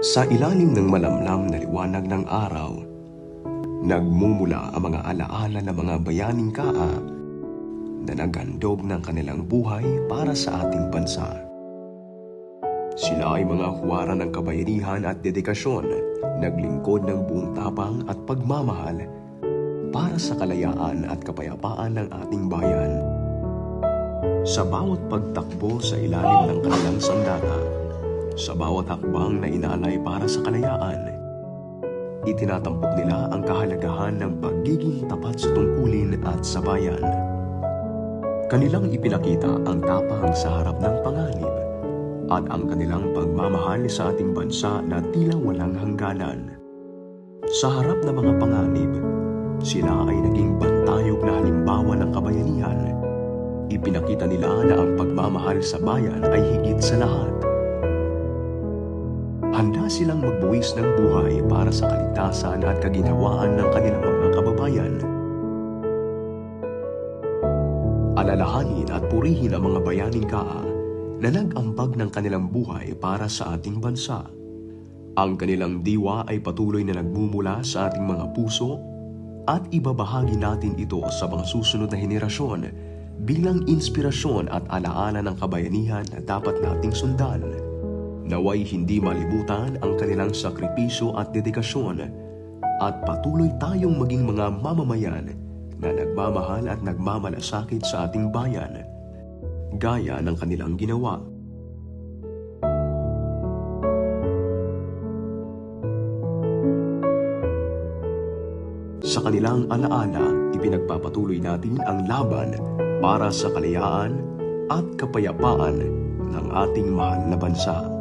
Sa ilalim ng malamlam na liwanag ng araw, nagmumula ang mga alaala ng mga bayaning kaa na naghandog ng kanilang buhay para sa ating bansa. Sila ay mga huwara ng kabayanihan at dedikasyon, naglingkod ng buong tapang at pagmamahal para sa kalayaan at kapayapaan ng ating bayan. Sa bawat pagtakbo sa ilalim ng kanilang sandata, sa bawat hakbang na inalay para sa kalayaan, itinatampok nila ang kahalagahan ng pagiging tapat sa tungkulin at sa bayan. Kanilang ipinakita ang tapang sa harap ng panganib at ang kanilang pagmamahal sa ating bansa na tila walang hangganan. Sa harap ng mga panganib, sila ay naging bantayog na halimbawa ng kabayanihan. Ipinakita nila na ang pagmamahal sa bayan ay higit sa lahat. Handa silang magbuwis ng buhay para sa kaligtasan at kaginhawaan ng kanilang mga kababayan. Alalahanin at purihin ang mga bayaning kaa na nag-ambag ng kanilang buhay para sa ating bansa. Ang kanilang diwa ay patuloy na nagmumula sa ating mga puso at ibabahagi natin ito sa mga susunod na henerasyon bilang inspirasyon at alaala ng kabayanihan na dapat nating sundan. Naway hindi malibutan ang kanilang sakripisyo at dedikasyon at patuloy tayong maging mga mamamayan na nagmamahal at nagmamalasakit sa ating bayan gaya ng kanilang ginawa. Sa kanilang alaala, ipinagpapatuloy natin ang laban para sa kalayaan at kapayapaan ng ating mahal na bansa.